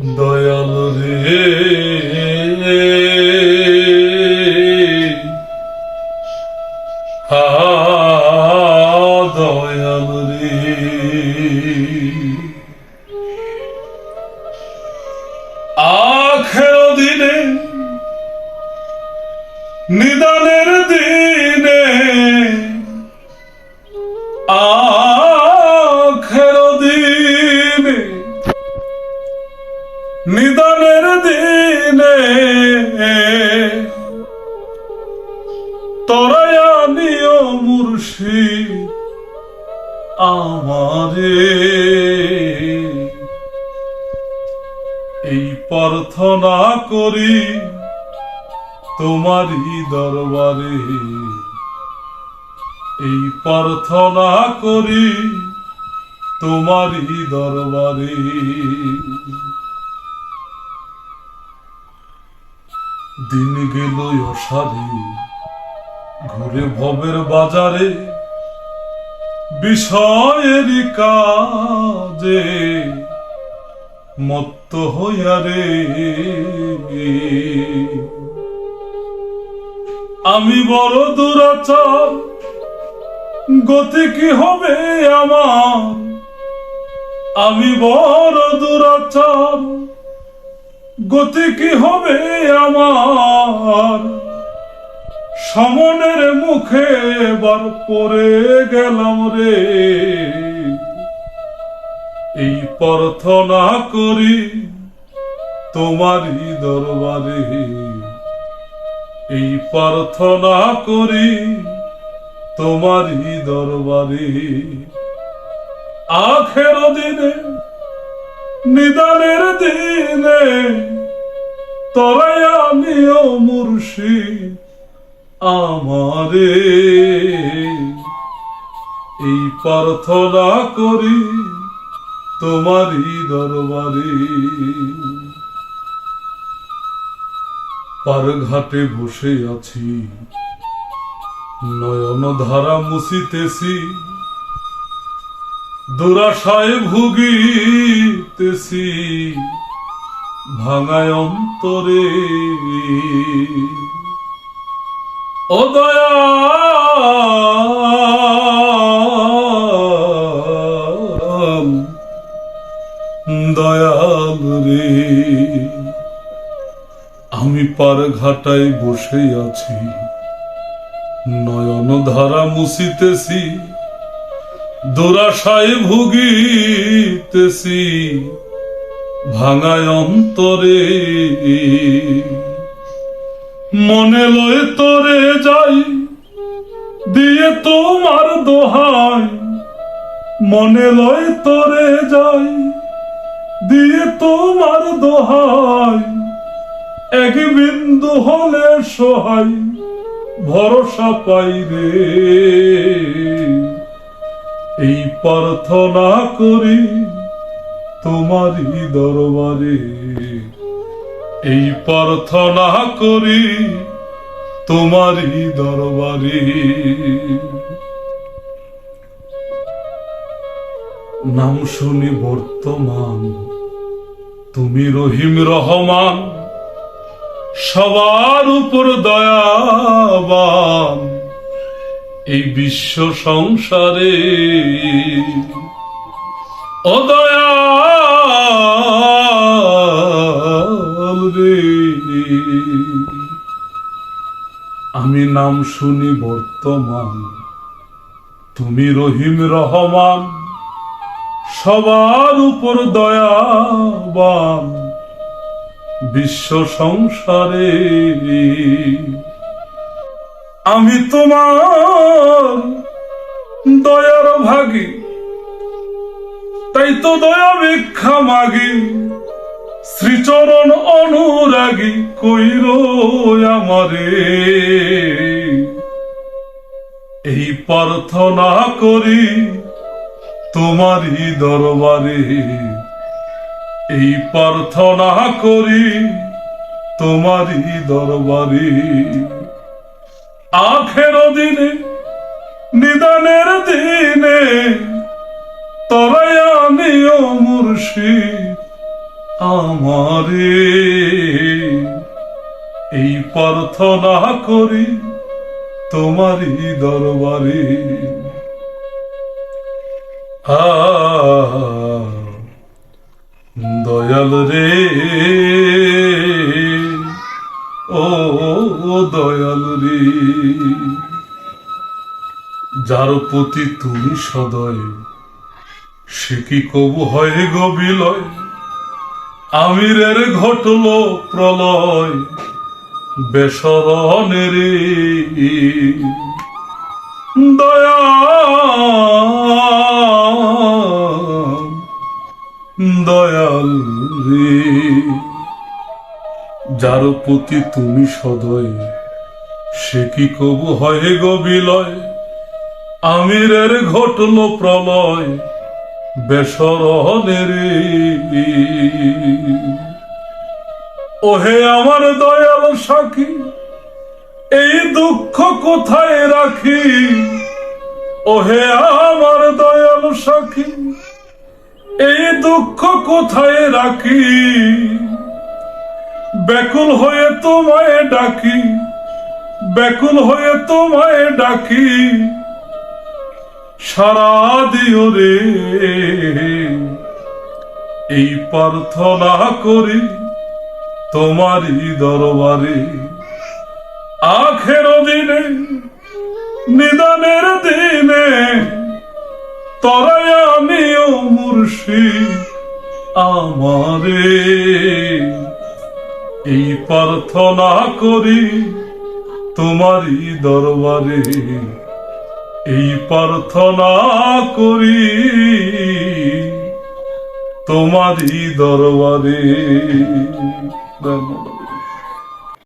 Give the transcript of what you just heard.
দয়াল রে। দয়াল রে। দিনে নিদানের দিনে আখের তরায়া মুর্শিদ আমারে। এই প্রার্থনা করি তোমারই দরবারে। এই প্রার্থনা করি তোমারই দরবারে। দিন গেল অসারে, ঘুরে ভবের বাজারে বিষয়ের কাজে মত্ত হইয়া রে। আমি বড় দুরাচার, গতি কি হবে আমার? আমি বড় দুরাচার গতি কি হবে আমার? সমনের মুখে এবার পড়ে গেলাম রে। এই প্রার্থনা করি তোমারই দরবারে। এই প্রার্থনা করি তোমারই দরবারে। আখের দিনে নিদানের দিনে তরাই আমিও মুর্শিদ আমারে। এই প্রার্থনা করি তোমারই দরবারে। পার ঘাটে বসে আছি নয়ন ধারা মুছিতেছি। দুরাশায় ভুগিতেছি, ভাঙায় অন্তরে। ও দয়াল দয়াল রে, আমি পার ঘাটায় বসে আছি নয়ন ধারা মুছিতেছি। দুরাশায় ভুগিতেছি, ভাঙায় অন্তরে। মনে লয়ে তরে যাই, দিয়ে তোমার দোহাই। মনে লয় তরে যাই, দিয়ে তোমার দোহাই। এক বিন্দু হলে সহায়, ভরসা পাই রে। এই প্রার্থনা করি তোমারই দরবারে। এই প্রার্থনা করি তোমারই দরবারে। নাম শুনি বর্তমান, তুমি রহিম রহমান, সবার উপর দয়াবান। এই বিশ্ব সংসারে ও দয়াল রে। আমি নাম শুনি বর্তমান, তুমি রহিম রহমান, সবার উপর দয়াবান। বিশ্ব সংসারে আমি তোমার দয়ার ভাগী। তাই তো দয়া ভিক্ষা মাগি। শ্রীচরণ অনুরাগী কইর আমারে। এই প্রার্থনা করি তোমারই দরবারে। এই প্রার্থনা করি তোমারই দরবারে। আখের দিনে, নিদানের দিনে, তরায়া নিয় মুর্শিদ আমারে। এই প্রার্থনা করি তোমারই দরবারে। আ দয়াল রে। দয়াল যার প্রতি তুমি সদয়, সে কি কবু হয় গো বিলয়? আমিরের ঘটল প্রলয়, বেসরণের দয়া। দয়াল রে যার প্রতি তুমি সদয়, সে কি কবু হয় গো বিলয়? আমিরের ঘটল প্রলয় বেসরণের ওহে আমার দয়াল সাখী, এই দুঃখ কোথায় রাখি? ওহে আমার দয়াল সাখী, এই দুঃখ কোথায় রাখি? ব্যাকুল হয়ে তোমায় ডাকি, ব্যাকুল হয়ে তোমায় ডাকি। সারা দিও রে, এই প্রার্থনা করি তোমারই দরবারে। আখের দিনে, নিদানের দিনে তরাই আনিও মুর্শি আমারে। এই প্রার্থনা করি তোমারই দরবারে। এই প্রার্থনা করি তোমারই দরবারে। ধন্যবাদ।